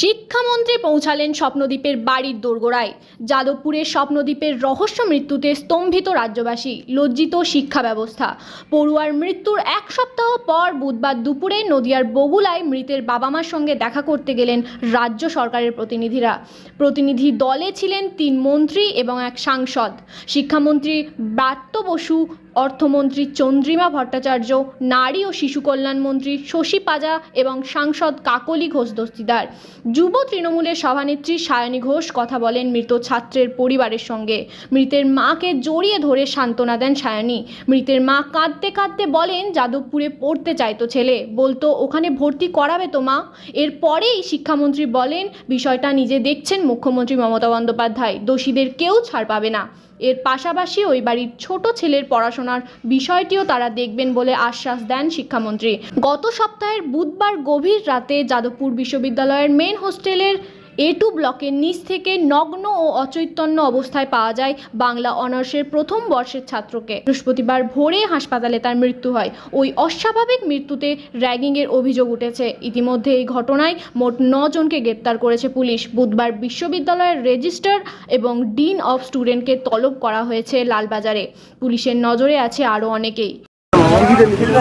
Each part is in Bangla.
শিক্ষামন্ত্রী পৌঁছালেন স্বপ্নদ্বীপের বাড়ির দোরগোড়ায়। যাদবপুরের স্বপ্নদ্বীপের রহস্য মৃত্যুতে স্তম্ভিত রাজ্যবাসী, লজ্জিত শিক্ষা ব্যবস্থা। পড়ুয়ার মৃত্যুর এক সপ্তাহ পর বুধবার দুপুরে নদিয়ার বগুলায় মৃতের বাবা মার সঙ্গে দেখা করতে গেলেন রাজ্য সরকারের প্রতিনিধিরা। প্রতিনিধি দলে ছিলেন তিন মন্ত্রী এবং এক সাংসদ। শিক্ষামন্ত্রী ব্রাত্য বসু, অর্থমন্ত্রী চন্দ্রিমা ভট্টাচার্য, নারী ও শিশু কল্যাণ মন্ত্রী শশী পাজা এবং সাংসদ কাকলি ঘোষ দস্তিদার। যুব তৃণমূলের সভানেত্রী সায়নী ঘোষ কথা বলেন মৃত ছাত্রের পরিবারের সঙ্গে। মৃতের মাকে জড়িয়ে ধরে সান্ত্বনা দেন সায়নী। মৃতের মা কাঁদতে কাঁদতে বলেন, যাদবপুরে পড়তে চাইতো ছেলে। বলতো, ওখানে ভর্তি করাবে তো মা। এরপরেই শিক্ষামন্ত্রী বলেন, বিষয়টা নিজে দেখছেন মুখ্যমন্ত্রী মমতা বন্দ্যোপাধ্যায়। দোষীদের কেউ ছাড় পাবে না। এর পাশাপাশি ওই বাড়ির ছোট ছেলের পড়াশোনার বিষয়টিও তারা দেখবেন বলে আশ্বাস দেন শিক্ষামন্ত্রী। গত সপ্তাহের বুধবার গভীর রাতে যাদবপুর বিশ্ববিদ্যালয়ের মেন হোস্টেলের এ টু ব্লকের নিচ থেকে নগ্ন ও অচৈতন্য অবস্থায় পাওয়া যায় বাংলা অনার্সের প্রথম বর্ষের ছাত্রকে। বৃহস্পতিবার ভোরে হাসপাতালে তার মৃত্যু হয়। ওই অস্বাভাবিক মৃত্যুতে র্যাগিংয়ের অভিযোগ উঠেছে। ইতিমধ্যে এই ঘটনায় মোট জনকে গ্রেপ্তার করেছে পুলিশ। বুধবার বিশ্ববিদ্যালয়ের রেজিস্ট্রার এবং ডিন অফ স্টুডেন্টকে তলব করা হয়েছে লালবাজারে। পুলিশের নজরে আছে আরও অনেকেই।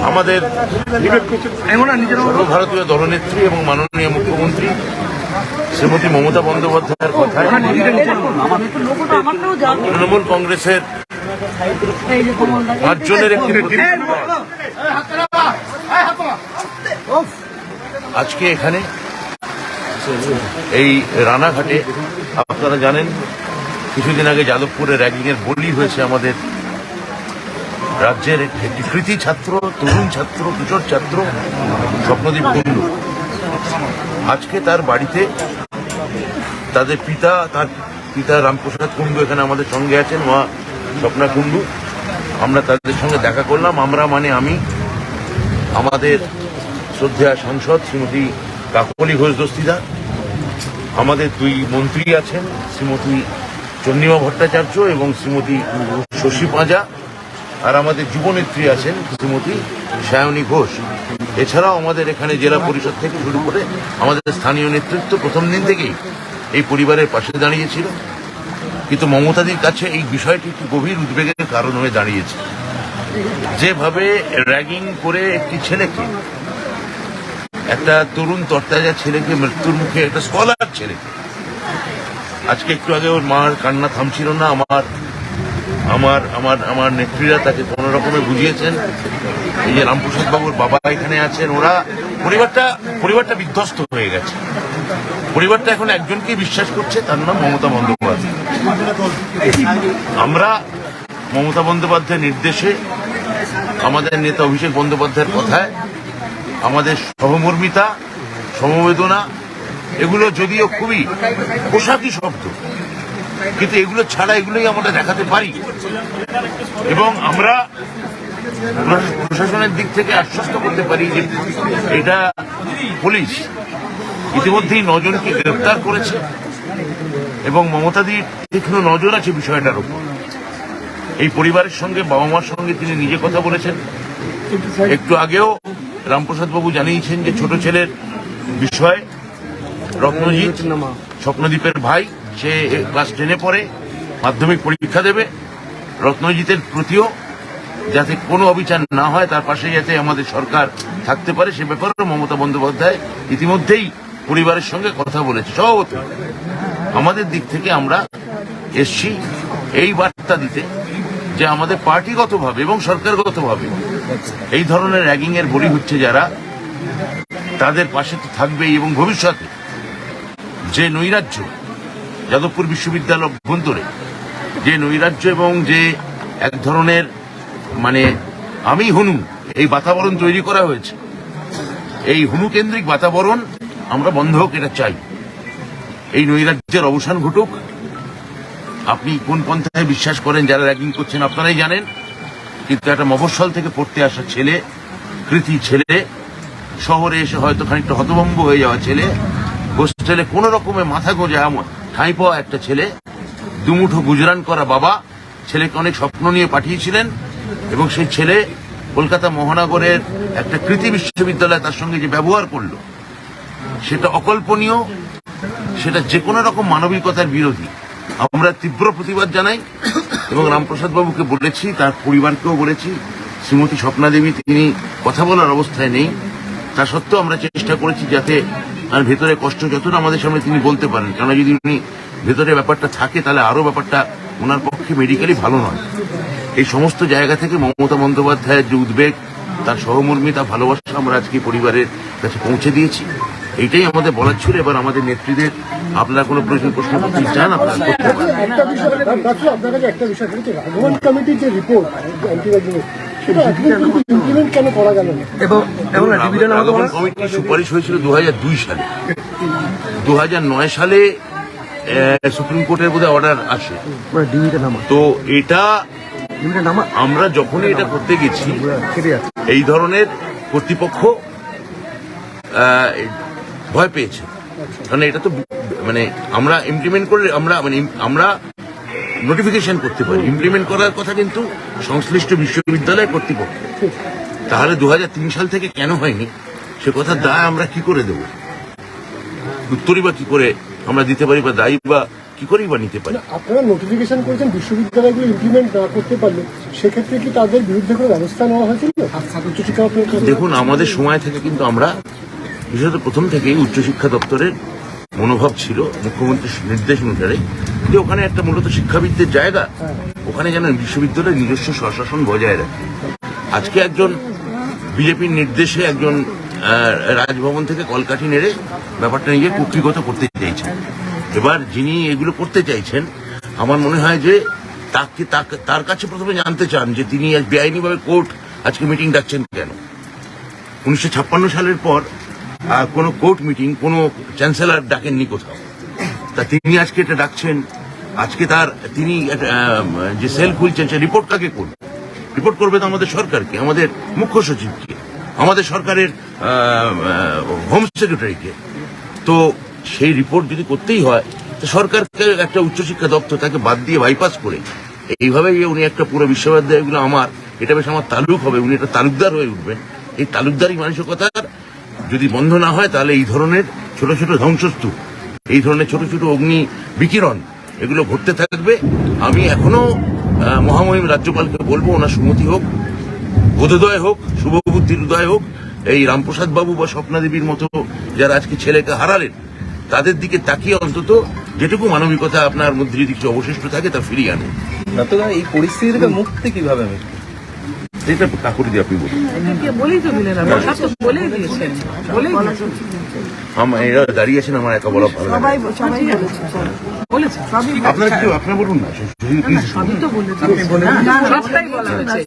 আমাদের সর্বভারতীয় দলনেত্রী এবং মাননীয় মুখ্যমন্ত্রী শ্রীমতী মমতা বন্দ্যোপাধ্যায়ের কথায় তৃণমূল কংগ্রেসের পাঁচজনের একটি আজকে এখানে এই রানাঘাটে আপনারা জানেন কিছুদিন আগে যাদবপুরে র্যাগিংয়ের বলি হয়েছে আমাদের রাজ্যের একটি কৃতি ছাত্র তরুণ ছাত্র কিশোর ছাত্র স্বপ্নদীপ কুণ্ডু। আজকে তার বাড়িতে তাদের পিতা, তার পিতা রামপ্রসাদ কুণ্ডু এখানে আমাদের সঙ্গে আছেন, মা স্বপ্না কুণ্ডু। আমরা তাদের সঙ্গে দেখা করলাম, আমরা মানে আমি, আমাদের শ্রদ্ধা সাংসদ শ্রীমতী কাকলি ঘোষ দস্তিদার। আমাদের দুই মন্ত্রী আছেন, শ্রীমতী চন্দ্রিমা ভট্টাচার্য এবং শ্রীমতী শশী পাঁজা। আর আমাদের যুবনেত্রী আছেন, শ্রীমতী সায়নী ঘোষ। এছাড়াও আমাদের এখানে জেলা পরিষদ থেকে শুরু করে আমাদের স্থানীয় নেতৃত্ব প্রথম দিন থেকেই এই পরিবারের পাশে দাঁড়িয়েছিল। কিন্তু মমতাদির কাছে এই বিষয়টি একটি গভীর উদ্বেগের কারণ হয়ে দাঁড়িয়েছে। যেভাবে র্যাগিং করে একটি ছেলেকে, একটা তরুণ তরতাজা ছেলেকে, মৃত্যুর মুখে একটা স্কলার ছেলেকে, আজকে একটু আগে ওর মার কান্না থামছিল না, আমার আমার আমার আমার নেত্রীরা তাকে কোনো রকমে বুঝিয়েছেন। এই যে রামপ্রসাদ বাবুর বাবা এখানে আছেন, ওরা পরিবারটা পরিবারটা বিধ্বস্ত হয়ে গেছে। পরিবারটা এখন একজনকেই বিশ্বাস করছে, তার নাম মমতা বন্দ্যোপাধ্যায়। আমরা মমতা বন্দ্যোপাধ্যায়ের নির্দেশে, আমাদের নেতা অভিষেক বন্দ্যোপাধ্যায়ের কথায়, আমাদের সহমর্মিতা, সমবেদনা, এগুলো যদিও খুবই পোশাকি শব্দ কিন্তু এগুলো ছাড়া এগুলোই আমরা দেখাতে পারি। এবং আমরা প্রশাসনের দিক থেকে আশ্বস্ত করতে পারি যে এটা পুলিশ ইতিমধ্যেই নজনকে গ্রেপ্তার করেছে এবং মমতাদির তীক্ষ্ণ নজর আছে বিষয়টার উপর। এই পরিবারের সঙ্গে বাবা মার সঙ্গে তিনি নিজে কথা বলেছেন। একটু আগেও রামপ্রসাদ বাবু জানিয়েছেন যে ছোট ছেলের বিষয় রত্নজিৎ স্বপ্নদীপের ভাই সে ক্লাস টেনে পড়ে মাধ্যমিক পরীক্ষা দেবে, রত্নজিতের প্রতিও যাতে কোনো অবিচার না হয়, তার পাশে যাতে আমাদের সরকার থাকতে পারে, সে ব্যাপারেও মমতা বন্দ্যোপাধ্যায় ইতিমধ্যেই পরিবারের সঙ্গে কথা বলেছে। সভাপতি আমাদের দিক থেকে আমরা এসছি এই বার্তা দিতে যে আমাদের পার্টিগতভাবে এবং সরকারগতভাবে এই ধরনের র্যাগিং এর বলি হচ্ছে যারা, তাদের পাশে তো থাকবেই এবং ভবিষ্যতে যে নৈরাজ্য যাদবপুর বিশ্ববিদ্যালয় অভ্যন্তরে যে নৈরাজ্য এবং যে এক ধরনের মানে আমি হনু, এই বাতাবরণ তৈরি করা হয়েছে। এই হনু কেন্দ্রিক বাতাবরণ আমরা বন্ধ হোক, এটা চাই। এই নৈরাজ্যের অবসান ঘটুক। আপনি কোন পন্থায় বিশ্বাস করেন, যারা র্যাগিং করছেন আপনারাই জানেন। কিন্তু একটা মফস্বল থেকে পড়তে আসা ছেলে, কৃতি ছেলে, শহরে এসে হয়তো খানিকটা হতভম্ব হয়ে যাওয়া ছেলে, হোস্টেলে কোনো রকমের মাথা গোজা ঠাঁই পাওয়া একটা ছেলে, দুমুঠো গুজরান করা বাবা, ছেলেকে অনেক স্বপ্ন নিয়ে পাঠিয়েছিলেন এবং সেই ছেলে কলকাতা মহানগরের একটা কৃতি বিশ্ববিদ্যালয় তার সঙ্গে যে ব্যবহার করল, সেটা অকল্পনীয়, সেটা যে কোনো রকম মানবিকতার বিরোধী। আমরা তীব্র প্রতিবাদ জানাই এবং রামপ্রসাদ বাবুকে বলেছি, তার পরিবারকেও বলেছি, শ্রীমতী স্বপ্না দেবী তিনি কথা বলার অবস্থায় নেই। তা সত্ত্বেও আমরা চেষ্টা করেছি যাতে আর ভেতরে কষ্ট যতটা আমাদের সামনে তিনি বলতে পারেন কেন যদি উনি ভেতরে ব্যাপারটা থাকে, তাহলে আরও ব্যাপারটা ওনার পক্ষে মেডিকেলি ভালো নয়। এই সমস্ত জায়গা থেকে মমতা বন্দ্যোপাধ্যায়ের যে উদ্বেগ, তার সহমর্মিতা ভালোবাসা আমরা আজকে পরিবারের কাছে পৌঁছে দিয়েছি। এইটাই আমাদের বলার ছিল। এবার আমাদের নেত্রীদের আপনারা কোনো প্রশ্ন প্রশ্ন করতে চান, আপনারা একটা বিষয় রিপোর্ট কমিটির সুপারিশ হয়েছিল সালে সালে সুপ্রিম কোর্টের অর্ডার আসে। তো এটা, আমরা যখনই এটা করতে গেছি এই ধরনের কর্তৃপক্ষ ভয় পেয়েছে কারণ এটা তো মানে আমরা ইমপ্লিমেন্ট করে আমরা মানে আমরা নোটিফিকেশন করতে পারি। ইমপ্লিমেন্ট করার কথা কিন্তু সংশ্লিষ্ট বিশ্ববিদ্যালয় কর্তৃপক্ষ। তাহলে দুহাজার তিন সাল থেকে কেন হয়নি? সে কথা দায় আমরা কি করে দেব? উত্তরই বা কি করে আমরা দিতে পারি বা দায়ী বা কি করেই বা নিতে পারি? আপনারা নোটিফিকেশন করেছেন বিশ্ববিদ্যালয়গুলো ইমপ্লিমেন্ট না করতে পারলে সেক্ষেত্রে কি তাদের বিরুদ্ধে কোনো ব্যবস্থা নেওয়া হয়েছিল? দেখুন আমাদের সময় থেকে কিন্তু আমরা বিশেষত প্রথম থেকেই উচ্চশিক্ষা দপ্তরের মনোভাব ছিল মুখ্যমন্ত্রীর নির্দেশ অনুসারে যে ওখানে একটা মূলত শিক্ষাবিদদের জায়গা, ওখানে যেন বিশ্ববিদ্যালয়ের নিজস্ব স্বশাসন বজায় রাখে। আজকে একজন বিজেপির নির্দেশে একজন রাজভবন থেকে কলকাঠি নেড়ে ব্যাপারটা নিজে কুক্ষিগত করতে চাইছেন। এবার যিনি এগুলো করতে চাইছেন, আমার মনে হয় যে তাকে, তার কাছে প্রথমে জানতে চান যে তিনি বেআইনিভাবে কোর্ট আজকে মিটিং ডাকছেন কেন। উনিশশো ছাপ্পান্ন সালের পর আহ, কোনো কোর্ট মিটিং কোনো চ্যান্সেলার ডাকেননি কোথাও। তা তিনি আজকে এটা ডাকছেন আজকে তার তিনি যে সেল খুলছেন সে রিপোর্ট কাকে করবে? রিপোর্ট করবে তো আমাদের সরকারকে আমাদের মুখ্য সচিবকে আমাদের সরকারের হোম সেক্রেটারিকে। তো সেই রিপোর্ট যদি করতেই হয় তো সরকারকে একটা উচ্চশিক্ষা দপ্তর তাকে বাদ দিয়ে বাইপাস করে এইভাবে যে উনি একটা পুরো বিশ্ববিদ্যালয়গুলো আমার এটা বেশ আমার তালুক হবে উনি একটা তালুকদার হয়ে উঠবেন। এই তালুকদারি মানসিকতার যদি বন্ধ না হয়, তাহলে এই ধরনের ছোট ছোট ধ্বংসস্তূপ, এই ধরনের ছোট ছোট অগ্নি বিকিরণ, এগুলো ঘটতে থাকবে। আমি এখনও মহামহিম রাজ্যপালকে বলব, ওনার সুমতি হোক, বোধোদয় হোক, শুভবুদ্ধির উদয় হোক, এই রামপ্রসাদ বাবু বা স্বপ্না দেবীর মতো যারা আজকে ছেলেকে হারালেন, তাদের দিকে তাকিয়ে অন্তত যেটুকু মানবিকতা আপনার মধ্যে যদি কিছু অবশিষ্ট থাকে, তা ফিরিয়ে আনুন। এই পরিস্থিতি থেকে মুক্তি কীভাবে এটা কাকুরি দিয়ে আপনি বলুন। বলেই তো দিলেন আপনি সব তো বলেই দিয়েছেন বলেই দিয়েছেন। আমার এরা দাঁড়িয়ে আছেন আমার একা বলা ভালো আপনার কি আপনার বলুন না সবই তো বলেছে। সবটাই বলা হয়েছে।